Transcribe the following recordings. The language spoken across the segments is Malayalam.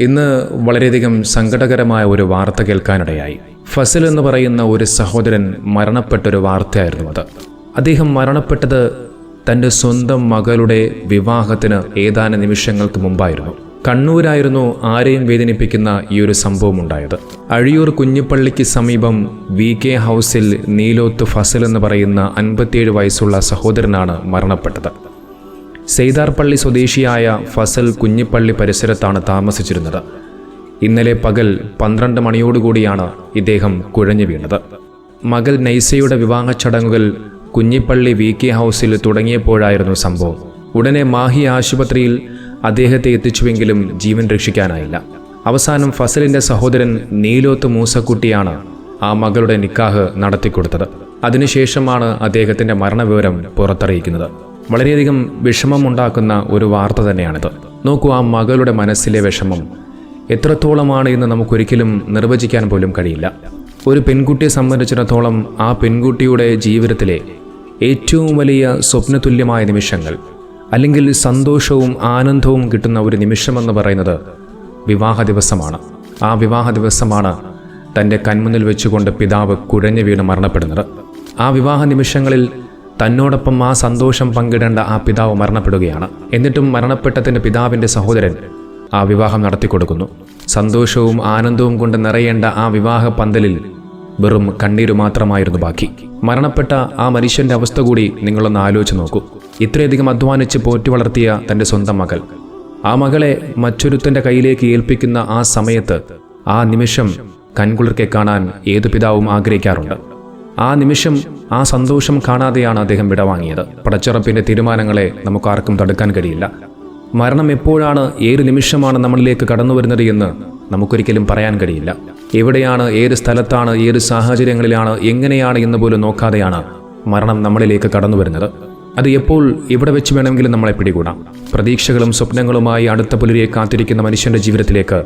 ഇന്ന് വളരെയധികം സങ്കടകരമായ ഒരു വാർത്ത കേൾക്കാനിടയായി. ഫസൽ എന്ന് പറയുന്ന ഒരു സഹോദരൻ മരണപ്പെട്ടൊരു വാർത്തയായിരുന്നു അത്. അദ്ദേഹം മരണപ്പെട്ടത് തന്റെ സ്വന്തം മകളുടെ വിവാഹത്തിന് ഏതാനും നിമിഷങ്ങൾക്ക് മുമ്പായിരുന്നു. കണ്ണൂരായിരുന്നു ആരെയും വേദനിപ്പിക്കുന്ന ഈ ഒരു സംഭവം ഉണ്ടായത്. അഴിയൂർ കുഞ്ഞിപ്പള്ളിക്ക് സമീപം വി കെ ഹൗസിൽ നീലോത്ത് ഫസൽ എന്ന് പറയുന്ന അൻപത്തിയേഴ് വയസ്സുള്ള സഹോദരനാണ് മരണപ്പെട്ടത്. സെയ്താർപള്ളി സ്വദേശിയായ ഫസൽ കുഞ്ഞിപ്പള്ളി പരിസരത്താണ് താമസിച്ചിരുന്നത്. ഇന്നലെ പകൽ പന്ത്രണ്ട് മണിയോടുകൂടിയാണ് ഇദ്ദേഹം കുഴഞ്ഞു വീണത്. മകൾ നൈസയുടെ വിവാഹ ചടങ്ങുകൾ കുഞ്ഞിപ്പള്ളി വി കെ ഹൗസിൽ തുടങ്ങിയപ്പോഴായിരുന്നു സംഭവം. ഉടനെ മാഹി ആശുപത്രിയിൽ അദ്ദേഹത്തെ എത്തിച്ചുവെങ്കിലും ജീവൻ രക്ഷിക്കാനായില്ല. അവസാനം ഫസലിന്റെ സഹോദരൻ നീലോത്ത് മൂസക്കുട്ടിയാണ് ആ മകളുടെ നിക്കാഹ് നടത്തിക്കൊടുത്തത്. അതിനുശേഷമാണ് അദ്ദേഹത്തിന്റെ മരണവിവരം പുറത്തറിയിക്കുന്നത്. വളരെയധികം വിഷമമുണ്ടാക്കുന്ന ഒരു വാർത്ത തന്നെയാണിത്. നോക്കൂ ആ മകളുടെ മനസ്സിലെ വിഷമം. എത്രത്തോളമാണ് എന്ന് നമുക്കൊരിക്കലും നിർവചിക്കാൻ പോലും കഴിയില്ല. ഒരു പെൺകുട്ടിയെ സംബന്ധിച്ചിടത്തോളം ആ പെൺകുട്ടിയുടെ ജീവിതത്തിലെ ഏറ്റവും വലിയ സ്വപ്നതുല്യമായ നിമിഷങ്ങൾ അല്ലെങ്കിൽ സന്തോഷവും ആനന്ദവും കിട്ടുന്ന ഒരു നിമിഷമെന്ന് പറയുന്നത് വിവാഹ ദിവസമാണ്. ആ വിവാഹ ദിവസമാണ് തന്റെ കൺമുന്നിൽ വെച്ചുകൊണ്ട് പിതാവ് കുഴഞ്ഞു വീണ് മരണപ്പെടുന്നത്. ആ വിവാഹ നിമിഷങ്ങളിൽ തന്നോടൊപ്പം ആ സന്തോഷം പങ്കിടേണ്ട ആ പിതാവ് മരണപ്പെടുകയാണ്. എന്നിട്ടും മരണപ്പെട്ടതിന്റെ പിതാവിന്റെ സഹോദരൻ ആ വിവാഹം നടത്തിക്കൊടുക്കുന്നു. സന്തോഷവും ആനന്ദവും കൊണ്ട് നിറയേണ്ട ആ വിവാഹ പന്തലിൽ വെറും കണ്ണീര് മാത്രമായിരുന്നു ബാക്കി. മരണപ്പെട്ട ആ മനുഷ്യന്റെ അവസ്ഥ കൂടി നിങ്ങളൊന്ന് ആലോചിച്ച് നോക്കൂ. ഇത്രയധികം അധ്വാനിച്ച് പോറ്റി വളർത്തിയ തന്റെ സ്വന്തം മകൾ. ആ മകളെ മറ്റൊരുത്തന്റെ കയ്യിലേക്ക് ഏൽപ്പിക്കുന്ന ആ സമയത്ത് ആ നിമിഷം കൺകുളിർക്കെ കാണാൻ ഏതു പിതാവും ആഗ്രഹിക്കാറുണ്ട്? ആ നിമിഷം ആ സന്തോഷം കാണാതെയാണ് അദ്ദേഹം വിടവാങ്ങിയത് പടച്ചിറപ്പിന്റെ തീരുമാനങ്ങളെ നമുക്കാർക്കും തടുക്കാൻ കഴിയില്ല. മരണം എപ്പോഴാണ് ഏത് നിമിഷമാണ് നമ്മളിലേക്ക് കടന്നു വരുന്നത് എന്ന് നമുക്കൊരിക്കലും പറയാൻ കഴിയില്ല. എവിടെയാണ് ഏത് സ്ഥലത്താണ് ഏത് സാഹചര്യങ്ങളിലാണ് എങ്ങനെയാണ് എന്ന് പോലും നോക്കാതെയാണ് മരണം നമ്മളിലേക്ക് കടന്നു വരുന്നത്. അത് എപ്പോൾ ഇവിടെ വെച്ച് വേണമെങ്കിലും നമ്മളെ പിടികൂടാം. പ്രതീക്ഷകളും സ്വപ്നങ്ങളുമായി അടുത്ത പുലരിയെ കാത്തിരിക്കുന്ന മനുഷ്യന്റെ ജീവിതത്തിലേക്ക്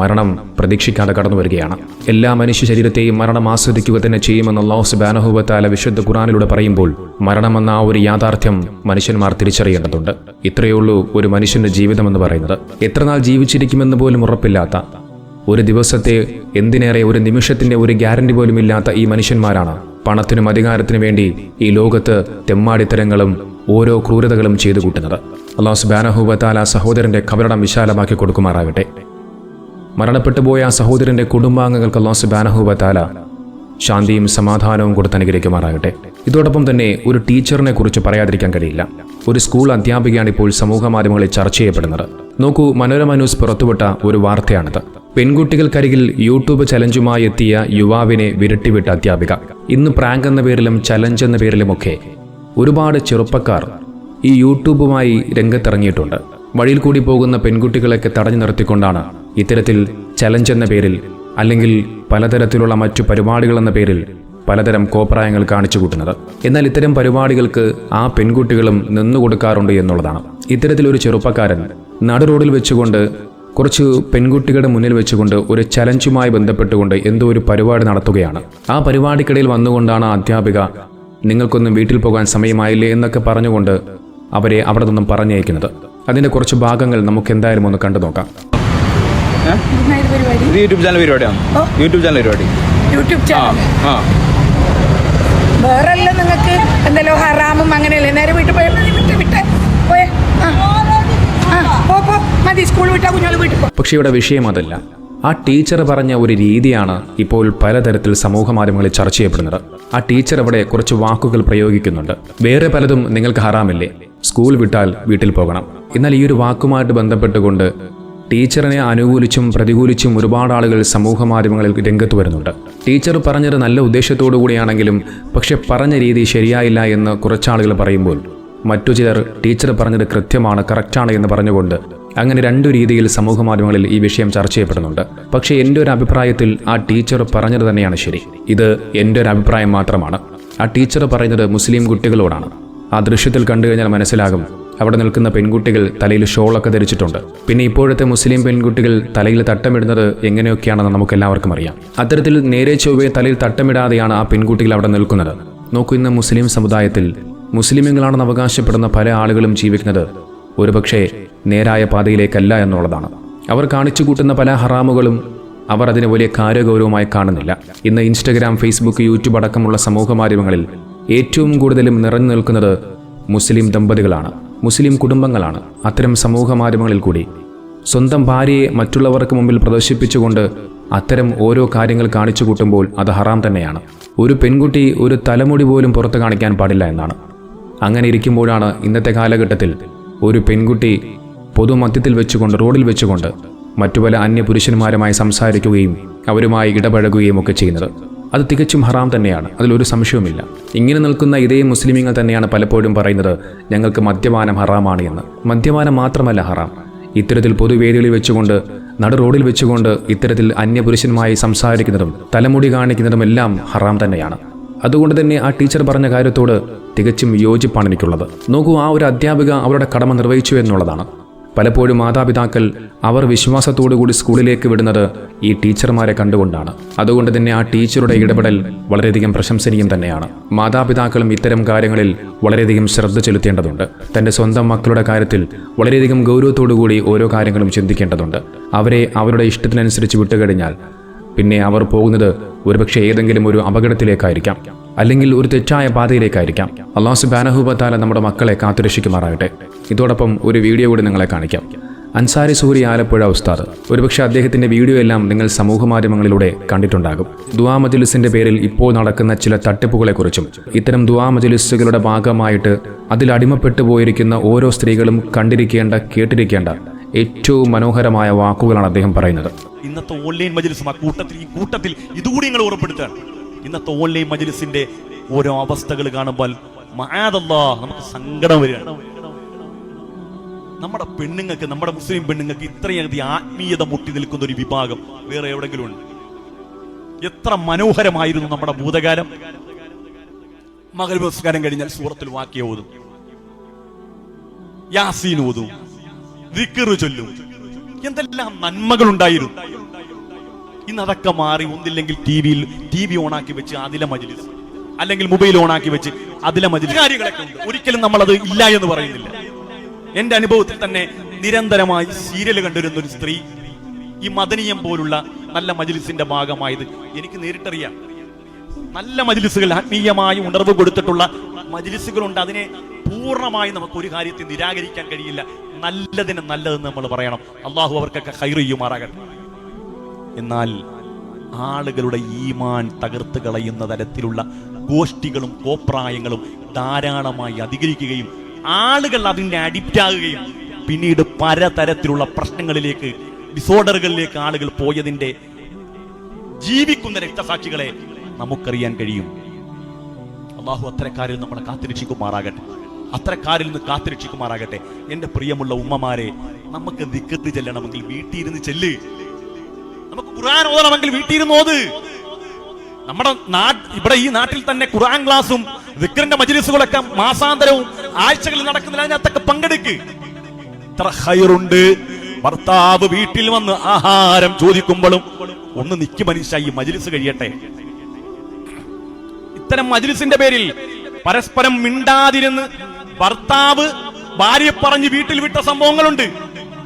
മരണം പ്രതീക്ഷിക്കാതെ കടന്നു വരികയാണ്. എല്ലാ മനുഷ്യ ശരീരത്തെയും മരണം ആസ്വദിക്കുക തന്നെ ചെയ്യുമെന്ന് അള്ളാഹു സുബാനഹുബത്താല വിശുദ്ധ ഖുറാനിലൂടെ പറയുമ്പോൾ മരണമെന്ന ആ ഒരു യാഥാർത്ഥ്യം മനുഷ്യന്മാർ തിരിച്ചറിയേണ്ടതുണ്ട്. ഇത്രയേ ഉള്ളൂ ഒരു മനുഷ്യന്റെ ജീവിതമെന്ന് പറയുന്നത്. എത്രനാൾ ജീവിച്ചിരിക്കുമെന്ന് പോലും ഉറപ്പില്ലാത്ത ഒരു ദിവസത്തെ എന്തിനേറെ ഒരു നിമിഷത്തിന്റെ ഒരു ഗ്യാരണ്ടി പോലും ഇല്ലാത്ത ഈ മനുഷ്യന്മാരാണ്. പണത്തിനും അധികാരത്തിനും വേണ്ടി ഈ ലോകത്ത് തെമ്മാടിത്തരങ്ങളും ഓരോ ക്രൂരതകളും ചെയ്തു കൂട്ടുന്നത് അള്ളാഹു സുബാനഹുബത്താല സഹോദരന്റെ കബരടം വിശാലമാക്കി കൊടുക്കുമാറാകട്ടെ. മരണപ്പെട്ടുപോയ ആ സഹോദരന്റെ കുടുംബാംഗങ്ങൾക്ക് അള്ളാഹു സുബാനഹുബത്താല ശാന്തിയും സമാധാനവും കൊടുത്ത് അനുഗ്രഹിക്കുമാറാകട്ടെ. ഇതോടൊപ്പം തന്നെ ഒരു ടീച്ചറിനെ കുറിച്ച് പറയാതിരിക്കാൻ കഴിയില്ല. ഒരു സ്കൂൾ അധ്യാപികയാണ് ഇപ്പോൾ സമൂഹ മാധ്യമങ്ങളിൽ ചർച്ച ചെയ്യപ്പെടുന്നത്. നോക്കൂ മനോരമ ന്യൂസ് പുറത്തുവിട്ട ഒരു വാർത്തയാണിത്. പെൺകുട്ടികൾക്കരികിൽ യൂട്യൂബ് ചലഞ്ചുമായി എത്തിയ യുവാവിനെ വിരട്ടിവിട്ട അധ്യാപിക. ഇന്ന് പ്രാങ്ക് എന്ന പേരിലും ചലഞ്ച് എന്ന പേരിലുമൊക്കെ ഒരുപാട് ചെറുപ്പക്കാർ ഈ യൂട്യൂബുമായി രംഗത്തിറങ്ങിയിട്ടുണ്ട്. വഴിയിൽ കൂടി പോകുന്ന പെൺകുട്ടികളെയൊക്കെ തടഞ്ഞു നിർത്തിക്കൊണ്ടാണ് ഇത്തരത്തിൽ ചലഞ്ച് എന്ന പേരിൽ അല്ലെങ്കിൽ പലതരത്തിലുള്ള മറ്റു പരിപാടികൾ എന്ന പേരിൽ പലതരം കോപ്രായങ്ങൾ കാണിച്ചു കൂട്ടുന്നത്. എന്നാൽ ഇത്തരം പരിപാടികൾക്ക് ആ പെൺകുട്ടികളും നിന്നു കൊടുക്കാറുണ്ട് എന്നുള്ളതാണ്. ഇത്തരത്തിലൊരു ചെറുപ്പക്കാരൻ നടു റോഡിൽ വെച്ചുകൊണ്ട് കുറച്ച് പെൺകുട്ടികളുടെ മുന്നിൽ വെച്ചുകൊണ്ട് ഒരു ചലഞ്ചുമായി ബന്ധപ്പെട്ടുകൊണ്ട് എന്തോ ഒരു പരിപാടി നടത്തുകയാണ്. ആ പരിപാടിക്കിടയിൽ വന്നുകൊണ്ടാണ് അധ്യാപിക നിങ്ങൾക്കൊന്നും വീട്ടിൽ പോകാൻ സമയമായില്ലേ? എന്നൊക്കെ പറഞ്ഞുകൊണ്ട് അവരെ അവിടെ നിന്നും പറഞ്ഞയക്കുന്നത്. അതിന്റെ കുറച്ച് ഭാഗങ്ങൾ നമുക്ക് എന്തായാലും ഒന്ന് കണ്ടു നോക്കാം ഇത് യൂട്യൂബ് ചാനൽ പരിപാടിയാണ്. യൂട്യൂബ് ചാനൽ പരിപാടി. യൂട്യൂബ് ചാനൽ ആ. വേറെല്ലാം നിങ്ങൾക്ക് എന്തെല്ലോ ഹറാമും അങ്ങനെയല്ലേ? നേരെ വീട്ടിൽ മതി വിട്ട് വിട്ട്. പോയേ. ആ. പോ പോ. മതി സ്കൂൾ വിട്ടാ വീട്ടിൽ പോ. പക്ഷെ ഇവിടെ വിഷയം അതല്ല. ആ ടീച്ചർ പറഞ്ഞ ഒരു രീതിയാണ് ഇപ്പോൾ പലതരത്തിൽ സമൂഹ മാധ്യമങ്ങളിൽ ചർച്ച ചെയ്യപ്പെടുന്നത്. ആ ടീച്ചർ അവിടെ കുറച്ച് വാക്കുകൾ പ്രയോഗിക്കുന്നുണ്ട്. വേറെ പലതും നിങ്ങൾക്ക് ഹറാമില്ലേ? സ്കൂൾ വിട്ടാൽ വീട്ടിൽ പോകണം. എന്നാൽ ഈ ഒരു വാക്കുമായിട്ട് ബന്ധപ്പെട്ടുകൊണ്ട് ടീച്ചറിനെ അനുകൂലിച്ചും പ്രതികൂലിച്ചും ഒരുപാട് ആളുകൾ സമൂഹ മാധ്യമങ്ങളിൽ രംഗത്ത് വരുന്നുണ്ട്. ടീച്ചർ പറഞ്ഞത് നല്ല ഉദ്ദേശത്തോടു കൂടിയാണെങ്കിലും പക്ഷെ പറഞ്ഞ രീതി ശരിയായില്ല എന്ന് കുറച്ചാളുകൾ പറയുമ്പോൾ മറ്റു ചിലർ ടീച്ചർ പറഞ്ഞത് കൃത്യമാണ് കറക്റ്റാണ് എന്ന് പറഞ്ഞുകൊണ്ട് അങ്ങനെ രണ്ടു രീതിയിൽ സമൂഹ മാധ്യമങ്ങളിൽ ഈ വിഷയം ചർച്ച ചെയ്യപ്പെടുന്നുണ്ട്. പക്ഷേ എന്റെ ഒരു അഭിപ്രായത്തിൽ ആ ടീച്ചർ പറഞ്ഞത് തന്നെയാണ് ശരി. ഇത് എന്റെ ഒരു അഭിപ്രായം മാത്രമാണ്. ആ ടീച്ചർ പറയുന്നത് മുസ്ലിം കുട്ടികളോടാണ്. ആ ദൃശ്യത്തിൽ കണ്ടു കഴിഞ്ഞാൽ മനസ്സിലാകും അവിടെ നിൽക്കുന്ന പെൺകുട്ടികൾ തലയിൽ ഷോളൊക്കെ ധരിച്ചിട്ടുണ്ട്. പിന്നെ ഇപ്പോഴത്തെ മുസ്ലിം പെൺകുട്ടികൾ തലയിൽ തട്ടമിടുന്നത് എങ്ങനെയൊക്കെയാണെന്ന് നമുക്ക് എല്ലാവർക്കും അറിയാം. അത്തരത്തിൽ നേരെ ചൊവ്വേ തലയിൽ തട്ടമിടാതെയാണ് ആ പെൺകുട്ടികൾ അവിടെ നിൽക്കുന്നത്. നോക്കൂ ഇന്ന് മുസ്ലിം സമുദായത്തിൽ മുസ്ലിമുകളാണെന്ന് അവകാശപ്പെടുന്ന പല ആളുകളും ജീവിക്കുന്നത് ഒരുപക്ഷെ നേരായ പാതയിലേക്കല്ല എന്നുള്ളതാണ്. അവർ കാണിച്ചു കൂട്ടുന്ന പല ഹറാമുകളും അവർ അതിനെ വലിയ കാര്യഗൗരവമായി കാണുന്നില്ല. ഇന്ന് ഇൻസ്റ്റഗ്രാം ഫേസ്ബുക്ക് യൂട്യൂബ് അടക്കമുള്ള സമൂഹ മാധ്യമങ്ങളിൽ ഏറ്റവും കൂടുതലും നിറഞ്ഞു നിൽക്കുന്നത് മുസ്ലിം ദമ്പതികളാണ്. മുസ്ലിം കുടുംബങ്ങളാണ്. അത്തരം സമൂഹ മാധ്യമങ്ങളിൽ കൂടി. സ്വന്തം ഭാര്യയെ മറ്റുള്ളവർക്ക് മുമ്പിൽ പ്രദർശിപ്പിച്ചുകൊണ്ട് അത്തരം ഓരോ കാര്യങ്ങൾ കാണിച്ചു കൂട്ടുമ്പോൾ അത് ഹറാം തന്നെയാണ്. ഒരു പെൺകുട്ടി ഒരു തലമുടി പോലും പുറത്ത് കാണിക്കാൻ പാടില്ല എന്നാണ്. അങ്ങനെ ഇരിക്കുമ്പോഴാണ് ഇന്നത്തെ കാലഘട്ടത്തിൽ ഒരു പെൺകുട്ടി പൊതുമധ്യത്തിൽ വെച്ചുകൊണ്ട് റോഡിൽ വെച്ചുകൊണ്ട് മറ്റു പല അന്യ പുരുഷന്മാരുമായി സംസാരിക്കുകയും അവരുമായി ഇടപഴകുകയും ഒക്കെ ചെയ്യുന്നത്. അത് തികച്ചും ഹറാം തന്നെയാണ്. അതിലൊരു സംശയവുമില്ല. ഇങ്ങനെ നിൽക്കുന്ന ഇതേ മുസ്ലിമീങ്ങൾ തന്നെയാണ് പലപ്പോഴും പറയുന്നത് ഞങ്ങൾക്ക് മദ്യപാനം ഹറാമാണ് എന്ന്. മദ്യപാനം മാത്രമല്ല ഹറാം. ഇത്തരത്തിൽ പൊതുവേദികളിൽ വെച്ചുകൊണ്ട് നടു റോഡിൽ വെച്ചുകൊണ്ട് ഇത്തരത്തിൽ അന്യപുരുഷന്മായി സംസാരിക്കുന്നതും തലമുടി കാണിക്കുന്നതും എല്ലാം ഹറാം തന്നെയാണ്. അതുകൊണ്ട് തന്നെ ആ ടീച്ചർ പറഞ്ഞ കാര്യത്തോട് തികച്ചും യോജിപ്പാണ് എനിക്കുള്ളത്. നോക്കൂ ആ ഒരു അധ്യാപിക അവരുടെ കടമ നിർവഹിച്ചു എന്നുള്ളതാണ്. പലപ്പോഴും മാതാപിതാക്കൾ അവർ വിശ്വാസത്തോടുകൂടി സ്കൂളിലേക്ക് വിടുന്നത് ഈ ടീച്ചർമാരെ കണ്ടുകൊണ്ടാണ്. അതുകൊണ്ട് തന്നെ ആ ടീച്ചറുടെ ഇടപെടൽ വളരെയധികം പ്രശംസനീയം തന്നെയാണ്. മാതാപിതാക്കളും ഇത്തരം കാര്യങ്ങളിൽ വളരെയധികം ശ്രദ്ധ ചെലുത്തേണ്ടതുണ്ട്. തന്റെ സ്വന്തം മക്കളുടെ കാര്യത്തിൽ വളരെയധികം ഗൗരവത്തോടു കൂടി ഓരോ കാര്യങ്ങളും ചിന്തിക്കേണ്ടതുണ്ട്. അവരെ അവരുടെ ഇഷ്ടത്തിനനുസരിച്ച് വിട്ടുകഴിഞ്ഞാൽ പിന്നെ അവർ പോകുന്നത് ഒരുപക്ഷെ ഏതെങ്കിലും ഒരു അപകടത്തിലേക്കായിരിക്കാം. അല്ലെങ്കിൽ ഒരു തെറ്റായ പാതയിലേക്കായിരിക്കാം. അള്ളാഹു സുബാനഹുബത്താല നമ്മുടെ മക്കളെ കാത്തുരക്ഷിക്കുമാറാകട്ടെ. ഇതോടൊപ്പം ഒരു വീഡിയോ കൂടി നിങ്ങളെ കാണിക്കാം. അൻസാരി സൂരി ആലപ്പുഴ ഉസ്താദ് ഒരുപക്ഷെ അദ്ദേഹത്തിന്റെ വീഡിയോ എല്ലാം നിങ്ങൾ സമൂഹ മാധ്യമങ്ങളിലൂടെ കണ്ടിട്ടുണ്ടാകും. ദുവാ മജുലിസിന്റെ പേരിൽ ഇപ്പോൾ നടക്കുന്ന ചില തട്ടിപ്പുകളെക്കുറിച്ചും ഇത്തരം ദുവാ മജലിസുകളുടെ ഭാഗമായിട്ട് അതിൽ അടിമപ്പെട്ടു പോയിരിക്കുന്ന ഓരോ സ്ത്രീകളും കണ്ടിരിക്കേണ്ട കേട്ടിരിക്കേണ്ട ഏറ്റവും മനോഹരമായ വാക്കുകളാണ് അദ്ദേഹം പറയുന്നത്. ഇന്നത്തെ ഓൺലൈൻ മജലിസും ആ കൂട്ടത്തിൽ ഈ കൂട്ടത്തിൽ ഇതുകൂടി നിങ്ങൾ ഉറപ്പെടുത്തുകയാണ് ഇന്നത്തെ ഓൺലൈൻ മജ്ലിസിന്റെ ഓരോ അവസ്ഥകൾ കാണുമ്പോൾ മഹാദല്ലാ നമുക്ക് സങ്കടം വരികയാണ്. നമ്മുടെ പെണ്ണുങ്ങൾക്ക് നമ്മുടെ മുസ്ലിം പെണ്ണുങ്ങൾക്ക് ഇത്രയധികം ആത്മീയത മുട്ടി നിൽക്കുന്ന ഒരു വിഭാഗം വേറെ എവിടെങ്കിലും ഉണ്ട്? എത്ര മനോഹരമായിരുന്നു നമ്മുടെ ഭൂതകാലം. മകൾ പുരസ്കാരം കഴിഞ്ഞാൽ സൂറത്തിൽ വാക്യ ഓതും. യാസീൻ ഓതും. ദിക്കറ് ചൊല്ലും. എന്തെല്ലാം നന്മകൾ ഉണ്ടായിരുന്നു ഇന്ന് അതൊക്കെ മാറി ഒന്നില്ലെങ്കിൽ ടി വിയിൽ ടി വി ഓണാക്കി വെച്ച് അതിലെ മജിലിസ്. അല്ലെങ്കിൽ മൊബൈൽ ഓണാക്കി വെച്ച് അതിലെ മജിലിസ്. കാര്യങ്ങളൊക്കെ ഒരിക്കലും നമ്മൾ അത് ഇല്ല എന്ന് പറയുന്നില്ല. എന്റെ അനുഭവത്തിൽ തന്നെ നിരന്തരമായി സീരിയൽ കണ്ടിരുന്ന ഒരു സ്ത്രീ ഈ മദനീയം പോലുള്ള നല്ല മജിലിസിന്റെ ഭാഗമായത് എനിക്ക് നേരിട്ടറിയാം. നല്ല മജിലിസുകൾ ആത്മീയമായി ഉണർവ് കൊടുത്തിട്ടുള്ള മജിലിസുകളുണ്ട്. അതിനെ പൂർണമായി നമുക്ക് ഒരു കാര്യത്തെ നിരാകരിക്കാൻ കഴിയില്ല. നല്ലതിന് നല്ലതെന്ന് നമ്മൾ പറയണം. അള്ളാഹു അവർക്കൊക്കെ ഹൈറിയുമാറാകട്ടെ എന്നാൽ ആളുകളുടെ ഈമാൻ തകർത്ത് കളയുന്ന തരത്തിലുള്ള ഗോഷ്ഠികളും കോപ്രായങ്ങളും ധാരാളമായി അധികരിക്കുകയും ആളുകൾ അതിന്റെ അഡിക്റ്റ് ആകുകയും പിന്നീട് പലതരത്തിലുള്ള പ്രശ്നങ്ങളിലേക്ക് ഡിസോർഡറുകളിലേക്ക് ആളുകൾ പോയതിന്റെ ജീവിക്കുന്ന രക്തസാക്ഷികളെ നമുക്കറിയാൻ കഴിയും. അള്ളാഹു അത്തരക്കാരിൽ നമ്മളെ കാത്തിരക്ഷിക്കുമാറാകട്ടെ. അത്തരക്കാരിൽ നിന്ന് കാത്തിരക്ഷിക്കുമാറാകട്ടെ. എന്റെ പ്രിയമുള്ള ഉമ്മമാരെ നമുക്ക് ദിക്കത്ത് ചെല്ലണമെങ്കിൽ വീട്ടിൽ ഇരുന്ന് ചെല്ല്. നമുക്ക് ഖുർആൻ ഓതണമെങ്കിൽ വീട്ടിൽ ഇരുന്ന് ഓത്. നമ്മുടെ നാട് ഇവിടെ ഈ നാട്ടിൽ തന്നെ ഖുർആൻ ക്ലാസും ദിക്കറിന്റെ മജ്ലിസുകളൊക്കെ മാസാന്തരവും ആഴ്ചകളിൽ നടക്കുന്നില്ല അതിനകത്തൊക്കെ പങ്കെടുക്ക്. ഇത്ര ഹൈറുണ്ട് ഭർത്താവ് വീട്ടിൽ വന്ന് ആഹാരം ചോദിക്കുമ്പോഴും ഒന്ന് നിക്ക് മനുഷ്യ ഈ മജിലിസ് കഴിയട്ടെ. ഇത്തരം മജിലിസിന്റെ പേരിൽ പരസ്പരം മിണ്ടാതിരുന്ന് ഭർത്താവ് ഭാര്യ പറഞ്ഞ് വീട്ടിൽ വിട്ട സംഭവങ്ങളുണ്ട്.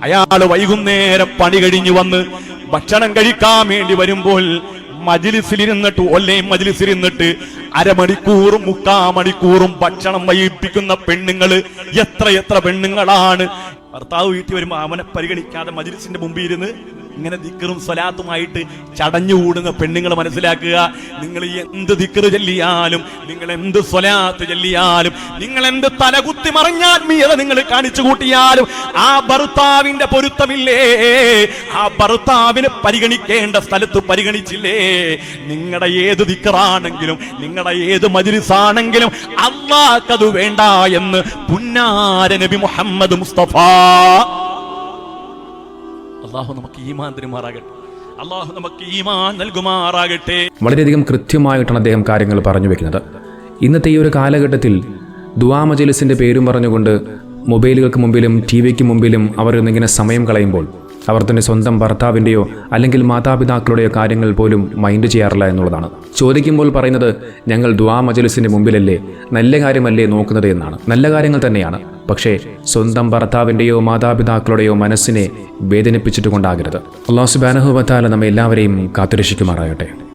അയാൾ വൈകുന്നേരം പണി കഴിഞ്ഞു വന്ന് ഭക്ഷണം കഴിക്കാൻ വേണ്ടി വരുമ്പോൾ മജിലിസിലിരുന്നിട്ട് ഒല്ലേ മജിലിസിലിരുന്നിട്ട് അരമണിക്കൂറും മുക്കാ മണിക്കൂറും ഭക്ഷണം വൈകിപ്പിക്കുന്ന പെണ്ണുങ്ങൾ എത്ര എത്ര പെണ്ണുങ്ങളാണ്. ഭർത്താവ് വീട്ടിൽ വരുമ്പോ അവനെ പരിഗണിക്കാതെ മജിലിസിന്റെ മുമ്പിൽ ഇരുന്ന് ഇങ്ങനെ ദിക്കറും സ്വലാത്തുമായിട്ട് ചടഞ്ഞുകൂടുന്ന പെണ്ണുങ്ങൾ മനസ്സിലാക്കുക. നിങ്ങൾ എന്ത് ദിക്കറ് ചൊല്ലിയാലും നിങ്ങൾ എന്ത് സ്വലാത്ത് ചൊല്ലിയാലും നിങ്ങൾ എന്ത് തലകുത്തി മറിഞ്ഞാത്മീയത നിങ്ങൾ കാണിച്ചു കൂട്ടിയാലും ആ ഭർത്താവിന്റെ പൊരുത്തമില്ലേ? ആ ഭർത്താവിനെ പരിഗണിക്കേണ്ട സ്ഥലത്ത് പരിഗണിച്ചില്ലേ? നിങ്ങളുടെ ഏത് ദിക്കറാണെങ്കിലും നിങ്ങളുടെ ഏത് മജിലിസാണെങ്കിലും അള്ളാക്കത് വേണ്ട എന്ന് പുന്നാര നബി മുഹമ്മദ് മുസ്തഫ അള്ളാഹു നമുക്ക് ഈമാൻ തരുമാറാകട്ടെ. അള്ളാഹു നമുക്ക് ഈമാൻ നൽകുമാറാകട്ടെ. വളരെയധികം കൃത്യമായിട്ടാണ് അദ്ദേഹം കാര്യങ്ങൾ പറഞ്ഞു വെക്കുന്നത്. ഇന്നത്തെ ഈ ഒരു കാലഘട്ടത്തിൽ ദുവാ മജലിസിന്റെ പേരും പറഞ്ഞുകൊണ്ട് മൊബൈലുകൾക്ക് മുമ്പിലും ടി വിക്ക് മുമ്പിലും അവരൊന്നിങ്ങനെ സമയം കളയുമ്പോൾ അവർ തന്റെ സ്വന്തം ഭർത്താവിന്റെയോ അല്ലെങ്കിൽ മാതാപിതാക്കളുടെയോ കാര്യങ്ങൾ പോലും മൈൻഡ് ചെയ്യാറില്ല എന്നുള്ളതാണ്. ചോദിക്കുമ്പോൾ പറയുന്നത് ഞങ്ങൾ ദ്വാ മജലിസിന്റെ മുമ്പിലല്ലേ നല്ല കാര്യമല്ലേ നോക്കുന്നത് എന്നാണ്. നല്ല കാര്യങ്ങൾ തന്നെയാണ്. പക്ഷേ സ്വന്തം ഭർത്താവിന്റെയോ മാതാപിതാക്കളുടെയോ മനസ്സിനെ വേദനിപ്പിച്ചിട്ട് കൊണ്ടാകരുത് അള്ളാഹു സുബാനഹുബത്താല നമ്മെ എല്ലാവരെയും കാത്തുരക്ഷിക്കുമാറാകട്ടെ.